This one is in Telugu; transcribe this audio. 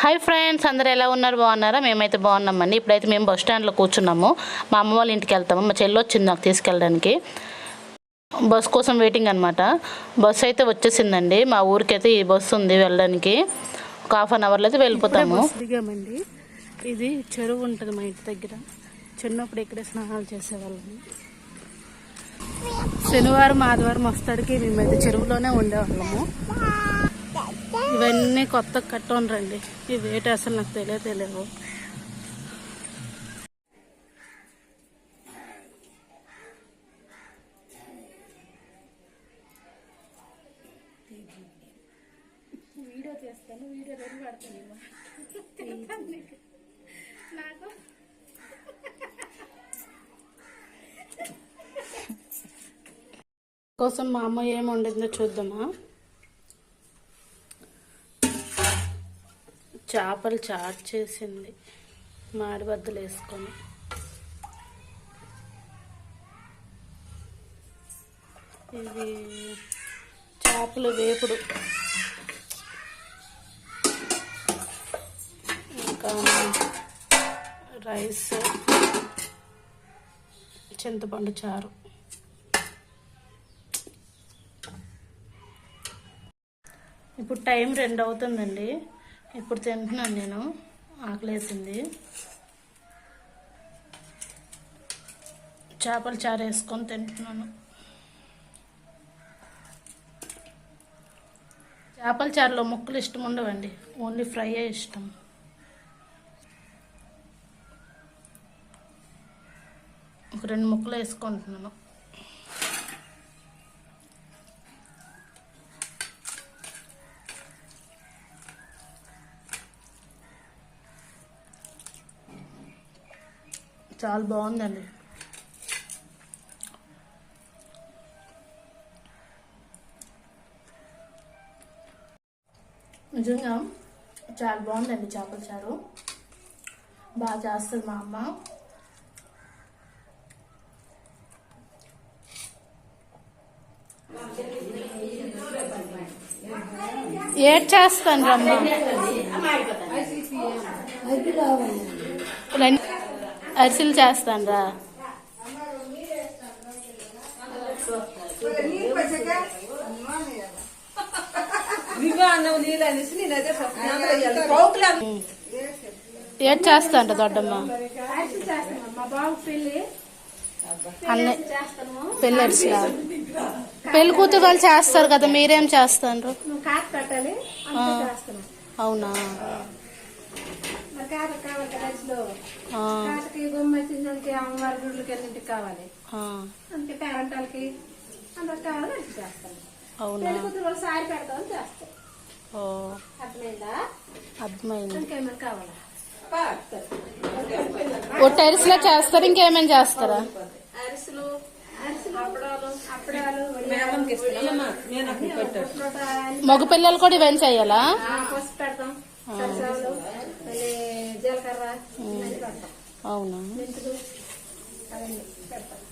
హాయ్ ఫ్రెండ్స్ అందరు ఎలా ఉన్నారు? బాగున్నారా? మేమైతే బాగున్నామండి. ఇప్పుడైతే మేము బస్ స్టాండ్లో కూర్చున్నాము. మా అమ్మ వాళ్ళ ఇంటికి వెళ్తాము. మా చెల్లి వచ్చింది నాకు తీసుకెళ్ళడానికి. బస్ కోసం వెయిటింగ్ అనమాట బస్ అయితే వచ్చేసిందండి. మా ఊరికైతే ఈ బస్సు ఉంది వెళ్ళడానికి. ఒక హాఫ్ అన్ అవర్లో అయితే వెళ్ళిపోతాము. దిగామండి. ఇది చెరువు ఉంటుంది మా ఇంటి దగ్గర. చిన్నప్పుడు ఇక్కడే స్నానాలు చేసేవాళ్ళము శనివారం ఆదివారం వస్తాడికి మేమైతే చెరువులోనే ఉండేవాళ్ళము. ఇవన్నీ కొత్త కట్టండి ఇవి ఏంటి అసలు నాకు తెలియ తెలియవు కోసం మా అమ్మ ఏం వండిందో చూద్దామా? చేపలు చాట్ చేసింది. మాడిబద్దలు వేసుకొని. ఇది చేపల వేపుడు. ఇంకా రైస్ చింతపండు చారు. ఇప్పుడు టైం రెండు అవుతుందండి. ఇప్పుడు తింటున్నాను నేను. ఆకలేసింది. చేపల చారు వేసుకొని తింటున్నాను. చేపల చారులో ముక్కలు ఇష్టం ఉండవండి. ఓన్లీ ఫ్రైయే ఇష్టం. ఒక రెండు ముక్కలు వేసుకుంటున్నాను. చాలా బాగుందండి. నిజంగా చాలా బాగుందండి చేపల చారు. బాగా చేస్తుంది మా అమ్మ. ఏడ్ చేస్తాను రమ్మ. అరిసెలు చేస్తాను రా ఏడ్ చేస్తాంట దొడ్డమ్మ. అన్న పెళ్ళి. అరిసెలా పెళ్ళి కూతురు వాళ్ళు చేస్తారు కదా మీరేం చేస్తారు కాట్ కట్టాలి అంతే చేస్తున్నాం. అవునా? కావాలి కాటకి బొమ్మ అమ్మవారి గుడ్లకి అన్నింటికి కావాలి. ఆ, అందుకే పేరంటాలకి అందరికి కావాలి అది పెళ్ళి కూతురు సారి పెడతామని చేస్తాం ఓ. అర్థమైందా? అర్థమైంది. ఇంకేమైనా కావాలా? చేస్తారు ఇంకేమేం చేస్తారా? అరిసెలు మగ పిల్లలు కూడా ఇవన్నీ చెయ్యాలా పసుపు పెడతాం సరిసాలు మళ్ళీ జీలకర్ర ఇవన్నీ పెడతాం అవునా? అవన్నీ పెడతాం